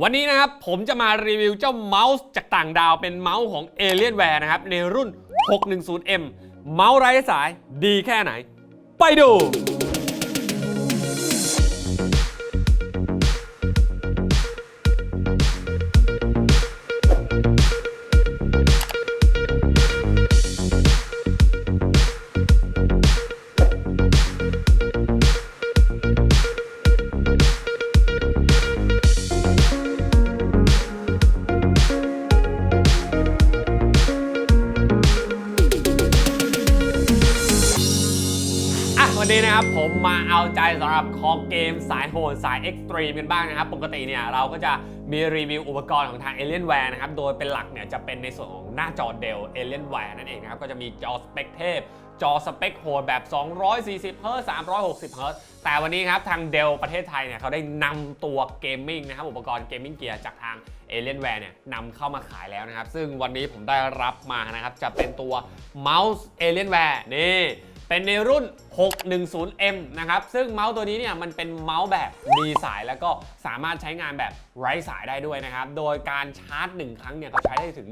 วันนี้นะครับผมจะมารีวิวเจ้าเมาส์จากต่างดาวเป็นเมาส์ของ Alienware นะครับ ในรุ่น 610M เมาส์ไร้สายดีแค่ไหน ไปดู สำหรับคอเกมสายโหดสายเอ็กซ์ตรีมกันบ้างนะครับ ปกติเนี่ยเราก็จะมีรีวิวอุปกรณ์ของทาง Alienware นะครับ โดยเป็นหลักเนี่ยจะเป็นในส่วนของหน้าจอเดล Alienware นั่นเองนะครับ ก็จะมีจอสเปคเทพ จอสเปคโหดแบบ 240เฮิร์ต360เฮิร์ตแต่วันนี้ครับทางเดลประเทศไทยเนี่ยเขาได้นำตัวเกมมิ่งนะครับอุปกรณ์เกมมิ่งเกียร์จากทาง Alienware เนี่ยนำเข้ามาขายแล้วนะครับ ซึ่งวันนี้ผมได้รับมานะครับจะเป็นตัวเมาส์ Alienware นี่ เป็นในรุ่น 610M นะครับ ซึ่งเมาส์ตัวนี้เนี่ยมันเป็นเมาส์แบบมีสาย แล้วก็สามารถใช้งานแบบไร้สายได้ด้วยนะครับ โดยการชาร์จ 1 ครั้งเนี่ยเขาใช้ได้ถึง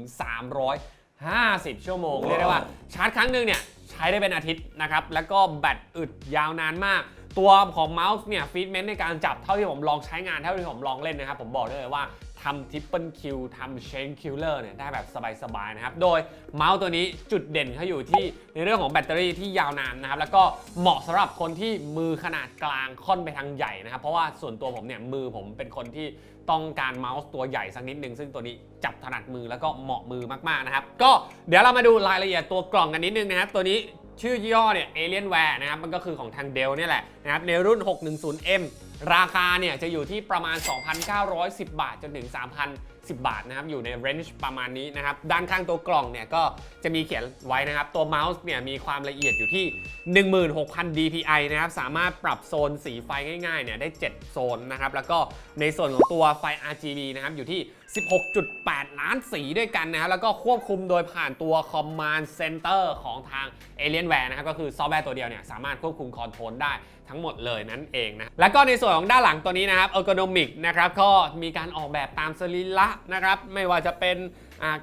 350 ชั่วโมง เรียกได้ว่าชาร์จครั้งหนึ่งเนี่ยใช้ได้เป็นอาทิตย์นะครับ แล้วก็แบตอึดยาวนานมากตัวของเมาส์เนี่ยฟีดเมนต์ในการจับเท่าที่ผมลองใช้งานเท่าที่ผมลองเล่นนะครับ ผมบอกได้เลยว่า ทำทิปเปิลคิวทำเชนคิลเลอร์เนี่ยได้แบบสบายๆนะครับ โดยเมาส์ตัวนี้จุดเด่นเขาอยู่ที่ในเรื่องของแบตเตอรี่ที่ยาวนานนะครับ แล้วก็เหมาะสำหรับคนที่มือขนาดกลางค่อนไปทางใหญ่นะครับ เพราะว่าส่วนตัวผมเนี่ยมือผมเป็นคนที่ต้องการเมาส์ตัวใหญ่สักนิดนึง ซึ่งตัวนี้จับถนัดมือแล้วก็เหมาะมือมากๆนะครับ ก็เดี๋ยวเรามาดูรายละเอียดตัวกล่องกันนิดนึงนะครับตัวนี้ชื่อย่อเนี่ย Alienware นะครับมันก็คือของทาง Dell เนี่แหละนะครับในรุ่น 610M ราคาเนี่ยจะอยู่ที่ประมาณ 2,910 บาทจนถึง 10 บาทนะครับ อยู่ในเรนจ์ประมาณนี้นะครับ ด้านข้างตัวกล่องเนี่ยก็จะมีเขียนไว้นะครับ ตัวเมาส์เนี่ยมีความละเอียดอยู่ที่ 16,000 dpi นะครับ สามารถปรับโซนสีไฟง่ายๆเนี่ยได้ 7 โซนนะครับ แล้วก็ในส่วนของตัวไฟ RGB นะครับอยู่ที่ 16.8 ล้านสีด้วยกันนะครับ แล้วก็ควบคุมโดยผ่านตัว Command Center ของทาง Alienware นะครับ ก็คือซอฟต์แวร์ตัวเดียวเนี่ยสามารถควบคุมคอนโทรลได้ทั้งหมดเลยนั่นเองนะ แล้วก็ในส่วนของด้านหลังตัวนี้นะครับ Ergonomic นะครับ ก็มีการออกแบบตามสรีระนะครับ ไม่ว่าจะเป็น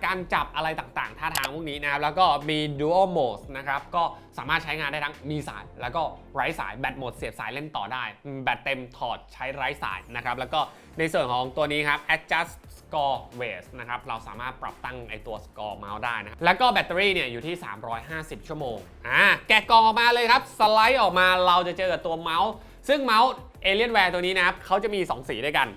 การจับอะไรต่างๆ ท่าทางพวกนี้นะครับ แล้วก็มี Dual Mode นะครับ ก็สามารถใช้งานได้ทั้งมีสาย แล้วก็ไร้สาย แบตหมดเสียบสายเล่นต่อได้ แบตเต็มถอดใช้ไร้สายนะครับ แล้วก็ในส่วนของตัวนี้ครับ adjust score weight นะครับ เราสามารถปรับตั้งไอตัว score เมาส์ได้นะ แล้วก็แบตเตอรี่เนี่ยอยู่ที่ 350 ชั่วโมง อ่า แกะกล่องออกมาเลยครับ สไลด์ออกมา เราจะเจอกับตัวเมาส์ ซึ่งเมาส์ Alienware ตัวนี้นะครับเขาจะมี 2 สีด้วยกัน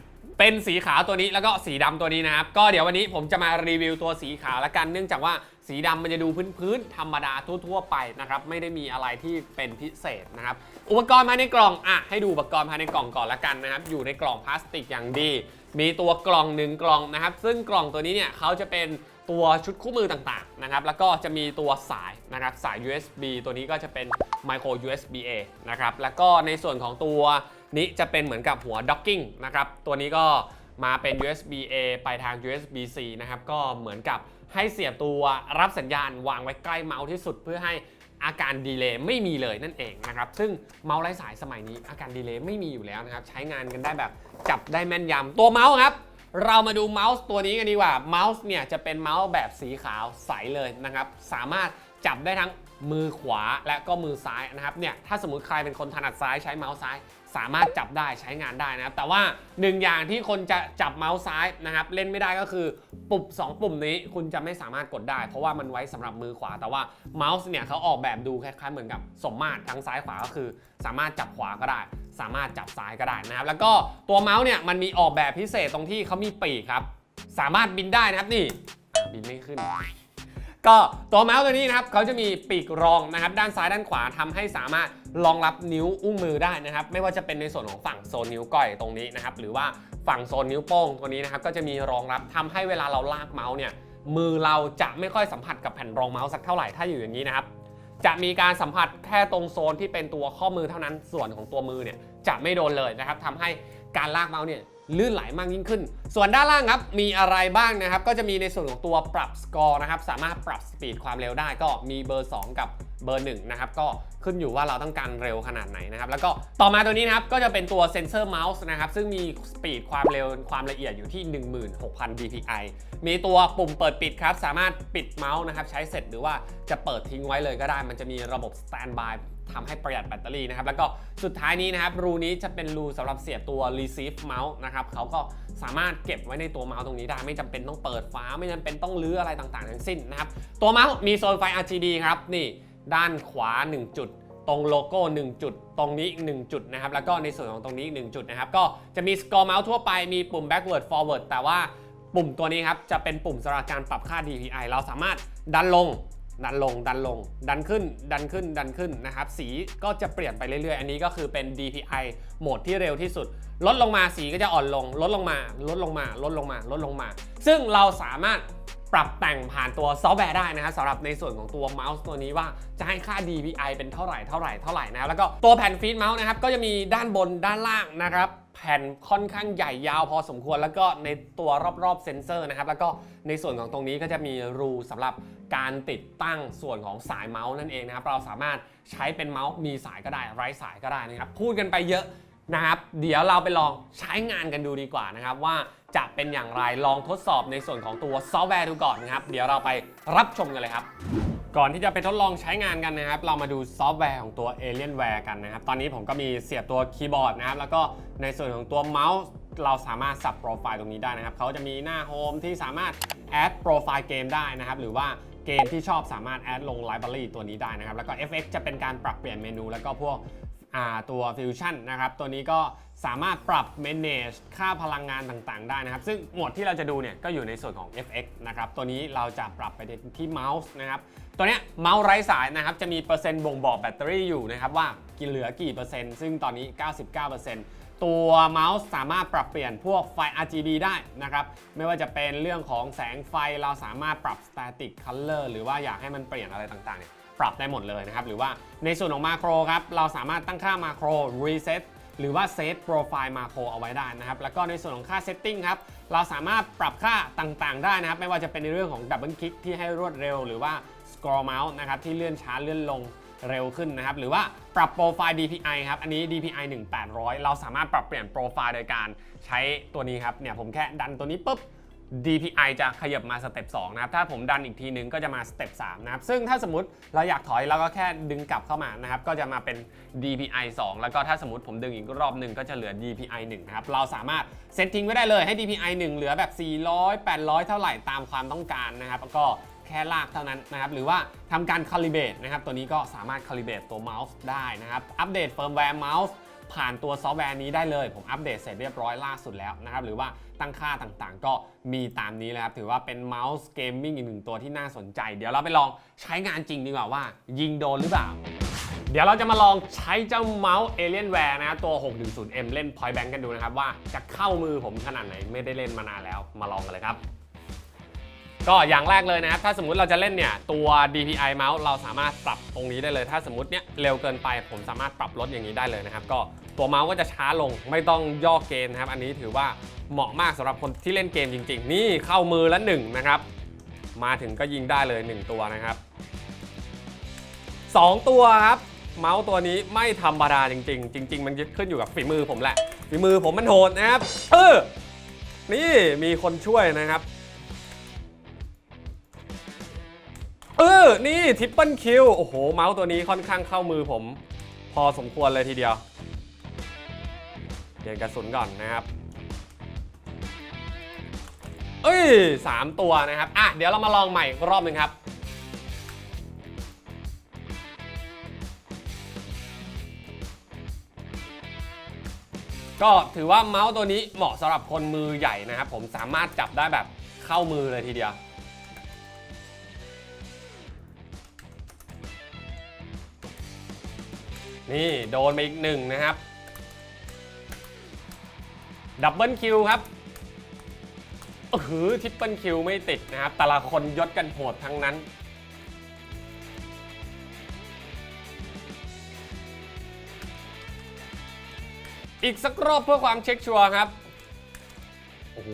เป็นสีขาวตัวนี้แล้วก็สีดำตัวนี้นะครับ ก็เดี๋ยววันนี้ผมจะมารีวิวตัวสีขาวละกัน เนื่องจากว่าสีดำมันจะดูพื้นๆธรรมดาทั่วๆไปนะครับ ไม่ได้มีอะไรที่เป็นพิเศษนะครับ อุปกรณ์ภายในกล่องอะให้ดูอุปกรณ์ภายในกล่องก่อนละกันนะครับ อยู่ในกล่องพลาสติกอย่างดี มีตัวกล่องหนึ่งกล่องนะครับ ซึ่งกล่องตัวนี้เนี่ยเขาจะเป็นตัวชุดคู่มือต่างๆนะครับ แล้วก็จะมีตัวสายนะครับสาย USB ตัวนี้ก็จะเป็น micro USB A นะครับ แล้วก็ในส่วนของตัว นี้จะเป็นเหมือนกับหัว docking นะครับ ตัวนี้ก็มาเป็น USB A ไปทาง USB C นะครับ ก็เหมือนกับให้เสียบตัวรับสัญญาณวางไว้ใกล้เมาส์ที่สุดเพื่อให้อาการดีเลย์ไม่มีเลยนั่นเองนะครับ ซึ่งเมาส์ไร้สายสมัยนี้อาการดีเลย์ไม่มีอยู่แล้วนะครับ ใช้งานกันได้แบบจับได้แม่นยำตัวเมาส์ครับ เรามาดูเมาส์ตัวนี้กันดีกว่าเมาส์เนี่ยจะเป็นเมาส์แบบสีขาวใสเลยนะครับ สามารถ จับได้ทั้งมือขวาและก็มือซ้ายนะครับเนี่ยถ้าสมมติใครเป็นคนถนัดซ้ายใช้เมาส์ซ้าย สามารถจับได้ใช้งานได้นะครับ แต่ว่าหนึ่งอย่างที่คนจะจับเมาส์ซ้ายนะครับ เล่นไม่ได้ก็คือปุ่ม2 ปุ่มนี้คุณจะไม่สามารถกดได้ เพราะว่ามันไว้สำหรับมือขวา แต่ว่าเมาส์เนี่ยเขาออกแบบดูคล้ายๆเหมือนกับสมมาตรทั้งซ้ายขวาก็คือ สามารถจับขวาก็ได้ สามารถจับซ้ายก็ได้นะครับ แล้วก็ตัวเมาส์เนี่ยมันมีออกแบบพิเศษตรงที่เขามีปีกครับ สามารถบินได้นะครับนี่บินไม่ขึ้น ก็ตัวเมาส์ตัวนี้นะครับเขาจะมีปีกรองนะครับด้านซ้ายด้านขวาทำให้สามารถรองรับนิ้วอุ้งมือได้นะครับไม่ว่าจะเป็นในส่วนของฝั่งโซนนิ้วก้อยตรงนี้นะครับหรือว่าฝั่งโซนนิ้วโป้งตัวนี้นะครับก็จะมีรองรับทำให้เวลาเราลากเมาส์เนี่ยมือเราจะไม่ค่อยสัมผัสกับแผ่นรองเมาส์สักเท่าไหร่ถ้าอยู่อย่างนี้นะครับจะมีการสัมผัสแค่ตรงโซนที่เป็นตัวข้อมือเท่านั้นส่วนของตัวมือเนี่ยจะไม่โดนเลยนะครับทำให้ การลากเมาส์เนี่ยลื่นไหลมากยิ่งขึ้น ส่วนด้านล่างครับ มีอะไรบ้างนะครับ ก็จะมีในส่วนของตัวปรับสกอร์นะครับ สามารถปรับสปีดความเร็วได้ก็มีเบอร์ 2 กับเบอร์หนึ่งนะครับ ก็ขึ้นอยู่ว่าเราต้องการเร็วขนาดไหนนะครับ แล้วก็ต่อมาตัวนี้นะครับ ก็จะเป็นตัวเซนเซอร์เมาส์นะครับ ซึ่งมีสปีดความเร็วความละเอียดอยู่ที่ 16,000 dpi มีตัวปุ่มเปิดปิดครับ สามารถปิดเมาส์นะครับ ใช้เสร็จหรือว่าจะเปิดทิ้งไว้เลยก็ได้ มันจะมีระบบสแตนบาย ทำให้ประหยัดแบตเตอรี่นะครับ แล้วก็สุดท้ายนี้นะครับรูนี้จะเป็นรูสำหรับเสียบตัว receive mouse นะครับเขาก็สามารถเก็บไว้ในตัวเมาส์ตรงนี้ได้ ไม่จำเป็นต้องเปิดฝาไม่จำเป็นต้องรื้ออะไรต่างๆทั้งสิ้นนะครับ ตัวเมาส์มีโซนไฟ RGB ครับนี่ด้านขวา 1 จุดตรงโลโก้ 1 จุด ตรงนี้อีก 1 จุดนะครับ แล้วก็ในส่วนของตรงนี้อีก 1 จุดนะครับ ก็จะมีสกอร์เมาส์ทั่วไปมีปุ่ม backward forward แต่ว่าปุ่มตัวนี้ครับ จะเป็นปุ่มสำหรับการปรับค่า DPI เราสามารถดันลง ดันลงดันลง ดันขึ้นดันขึ้นดันขึ้นนะครับ สีก็จะเปลี่ยนไปเรื่อยๆ อันนี้ก็คือเป็น DPI โหมดที่เร็วที่สุด ลดลงมาสีก็จะอ่อนลง ลดลงมา ลดลงมา ลดลงมา ลดลงมา ซึ่งเราสามารถปรับแต่งผ่านตัวซอฟต์แวร์ได้นะครับสำหรับในส่วนของตัวเมาส์ตัวนี้ว่าจะให้ค่า DPI เป็นเท่าไหร่เท่าไหร่เท่าไหร่นะแล้วก็ตัวแผ่นฟีดเมาส์นะครับก็จะมีด้านบนด้านล่างนะครับแผ่นค่อนข้างใหญ่ยาวพอสมควร แล้วก็ในตัวรอบๆเซนเซอร์นะครับแล้วก็ในส่วนของตรงนี้ก็จะมีรูสำหรับ การติดตั้งส่วนของสายเมาส์นั่นเองนะครับ เราสามารถใช้เป็นเมาส์มีสายก็ได้ไร้สายก็ได้นะครับ พูดกันไปเยอะนะครับ เดี๋ยวเราไปลองใช้งานกันดูดีกว่านะครับ ว่าจะเป็นอย่างไรลองทดสอบในส่วนของตัวซอฟต์แวร์ดูก่อนนะครับ เดี๋ยวเราไปรับชมกันเลยครับ ก่อนที่จะไปทดลองใช้งานกันนะครับ เรามาดูซอฟต์แวร์ของตัว Alienware กันนะครับ ตอนนี้ผมก็มีเสียบตัวคีย์บอร์ดนะครับ แล้วก็ในส่วนของตัวเมาส์เราสามารถสับโปรไฟล์ตรงนี้ได้นะครับ เขาจะมีหน้าโฮมที่สามารถแอดโปรไฟล์เกมได้นะครับ หรือว่า เกมที่ชอบสามารถแอดลงไลบรารีตัวนี้ได้นะครับ แล้วก็ FX จะเป็นการปรับเปลี่ยนเมนู แล้วก็พวกตัว Fusion นนะครับ ตัวนี้ก็สามารถปรับ manage ค่าพลังงานต่างๆ ได้นะครับ ซึ่งหมดที่เราจะดูเนี่ยก็อยู่ในส่วนของ FX นะครับ ตัวนี้เราจะปรับไปที่เมาส์นะครับ ตัวนี้เมาส์ไร้สายนะครับ จะมีเปอร์เซ็นต์บ่งบอกแบตเตอรี่อยู่นะครับว่ากินเหลือกี่เปอร์เซ็นต์ ซึ่งตอนนี้ 99% ตัวเมาส์สามารถปรับเปลี่ยนพวกไฟ RGB ได้นะครับ ไม่ว่าจะเป็นเรื่องของแสงไฟเราสามารถปรับ static color หรือว่าอยากให้มันเปลี่ยนอะไรต่างๆเนี่ยปรับได้หมดเลยนะครับ หรือว่าในส่วนของมาโครครับเราสามารถตั้งค่ามาโคร reset หรือว่า set profile มาโครเอาไว้ได้นะครับ แล้วก็ในส่วนของค่า setting ครับ เราสามารถปรับค่าต่างๆ ได้นะครับ ไม่ว่าจะเป็นในเรื่องของ double click ที่ให้รวดเร็ว หรือว่า scroll mouse นะครับที่เลื่อนช้าเลื่อนลง เร็วขึ้นนะครับ หรือว่าปรับโปรไฟล์ DPI ครับ อันนี้ DPI 1800 เราสามารถปรับเปลี่ยนโปรไฟล์โดยการใช้ตัวนี้ครับ เนี่ยผมแค่ดันตัวนี้ปุ๊บ DPI จะขยับมาสเต็ป2นะครับ ถ้าผมดันอีกทีนึงก็จะมาสเต็ป3นะครับ ซึ่งถ้าสมมติเราอยากถอยเราก็แค่ดึงกลับเข้ามานะครับ ก็จะมาเป็น DPI 2 แล้วก็ถ้าสมมติผมดึงอีกรอบหนึ่งก็จะเหลือ DPI 1นะครับ เราสามารถเซตทิ้งไว้ได้เลยให้ DPI 1 เหลือแบบ 400 800 เท่าไหร่ตามความต้องการนะครับ แล้วก็ ค่ลากเท่านั้นนะครับ หรือว่าทำการคาลิเบตนะครับ ตัวนี้ก็สามารถคาลิเบตตัวเมาส์ได้นะครับ อัปเดตเฟิร์มแวร์เมาส์ผ่านตัวซอฟต์แวร์นี้ได้เลย ผมอัปเดตเสร็จเรียบร้อยล่าสุดแล้วนะครับ หรือว่าตั้งค่าต่างๆ ก็มีตามนี้เลยครับ ถือว่าเป็นเมาส์เกมมิ่งอีกหนึ่งตัวที่น่าสนใจ เดี๋ยวเราไปลองใช้งานจริงดีกว่าว่า ยิงโดนหรือเปล่าเดี๋ยวเราจะมาลองใช้เจ้าเมาส์ Alienware นะครับตัว 610M เล่น Point Bank กันดูนะครับ ว่าจะเข้ามือผมขนาดไหนไม่ได้เล่นมานานแล้วมาลองกันเลยครับ ก็อย่างแรกเลยนะครับ ถ้าสมมติเราจะเล่นเนี่ยตัว DPI เมาส์เราสามารถปรับตรงนี้ได้เลย ถ้าสมมติเนี่ยเร็วเกินไปผมสามารถปรับลดอย่างนี้ได้เลยนะครับ ก็ตัวเมาส์ก็จะช้าลงไม่ต้องย่อเกณฑ์นะครับ อันนี้ถือว่าเหมาะมากสำหรับคนที่เล่นเกมจริง ๆ นี่เข้ามือละหนึ่งนะครับ มาถึงก็ยิงได้เลย 1 ตัวนะครับ 2 ตัวครับเมาส์ตัวนี้ไม่ธรรมดาจริง ๆ จริง ๆ มันขึ้นอยู่กับฝีมือผมแหละฝีมือผมมันโหดนะครับเออนี่มีคนช่วยนะครับ เออ นี่ทิปเปิลคิว โอ้โห เมาส์ตัวนี้ค่อนข้างเข้ามือผม พอสมควรเลยทีเดียว เปลี่ยนกระสุนก่อนนะครับ เอ้ยสามตัวนะครับ อะ เดี๋ยวเรามาลองใหม่อีกรอบหนึ่งครับก็ถือว่าเมาส์ตัวนี้เหมาะสำหรับคนมือใหญ่นะครับ ผมสามารถจับได้แบบเข้ามือเลยทีเดียว นี่โดนไปอีกหนึ่งนะครับ ดับเบิลคิวครับเออหือทริปเปิลคิวไม่ติดนะครับ แต่ละคนยศกันโหดทั้งนั้น อีกสักรอบเพื่อความเช็คชัวร์ครับ โอ้โห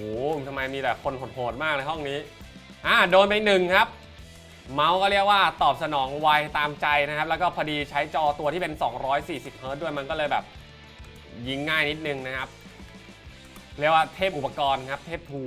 ทำไมมีแต่คนโหดๆมากในห้องนี้ อ่า โดนไปหนึ่งครับ เมาส์ก็เรียกว่าตอบสนองไวตามใจนะครับ แล้วก็พอดีใช้จอตัวที่เป็น 240 เฮิร์ตซ์ด้วยมันก็เลยแบบยิงง่ายนิดนึงนะครับ เรียกว่าเทพอุปกรณ์ครับ เทพทู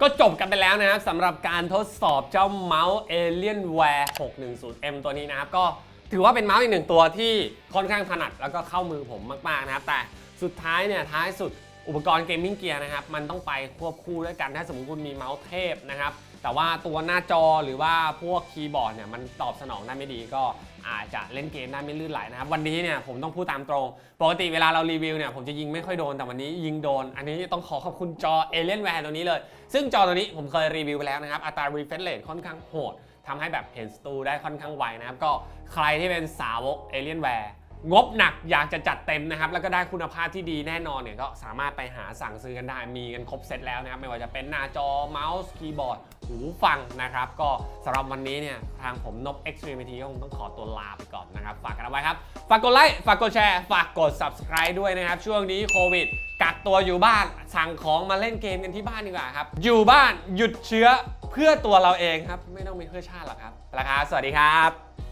ก็จบกันไปแล้วนะครับสำหรับการทดสอบเจ้าเมาส์ Alienware 610M ตัวนี้นะครับ ก็ถือว่าเป็นเมาส์อีกหนึ่งตัวที่ค่อนข้างถนัดแล้วก็เข้ามือผมมาก ๆ นะครับ แต่สุดท้ายเนี่ยท้ายสุด อุปกรณ์เกมมิ่งเกียร์นะครับ มันต้องไปควบคู่ด้วยกันถ้าสมมติคุณมีเมาส์เทพนะครับ แต่ว่าตัวหน้าจอหรือว่าพวกคีย์บอร์ดเนี่ยมันตอบสนองได้ไม่ดีก็อาจจะเล่นเกมได้ไม่ลื่นไหลนะครับ วันนี้เนี่ยผมต้องพูดตามตรง ปกติเวลาเรารีวิวเนี่ยผมจะยิงไม่ค่อยโดนแต่วันนี้ยิงโดน อันนี้ต้องขอขอบคุณจอ Alienware ตัวนี้เลย ซึ่งจอตัวนี้ผมเคยรีวิวไปแล้วนะครับอัตรา refresh rate ค่อนข้างโหดทำให้แบบเห็นสตูได้ค่อนข้างไวนะครับก็ใครที่เป็นสาวก Alienware งบหนักอยากจะจัดเต็มนะครับ แล้วก็ได้คุณภาพที่ดีแน่นอนเนี่ยก็สามารถไปหาสั่งซื้อกันได้ มีกันครบเซตแล้วนะครับ ไม่ว่าจะเป็นหน้าจอเมาส์คีย์บอร์ด หูฟังนะครับ ก็สำหรับวันนี้เนี่ย ทางผมนบ Extremity ก็คงต้องขอตัวลาไปก่อนนะครับ ฝากกันเอาไว้ครับ ฝากกดไลค์ฝากกดแชร์ฝากกด subscribe ด้วยนะครับ ช่วงนี้โควิดกักตัวอยู่บ้านสั่งของมาเล่นเกมกันที่บ้านดีกว่าครับ อยู่บ้านหยุดเชื้อเพื่อตัวเราเองครับ ไม่ต้องมีเพื่อชาติหรอกครับราคาสวัสดีครับ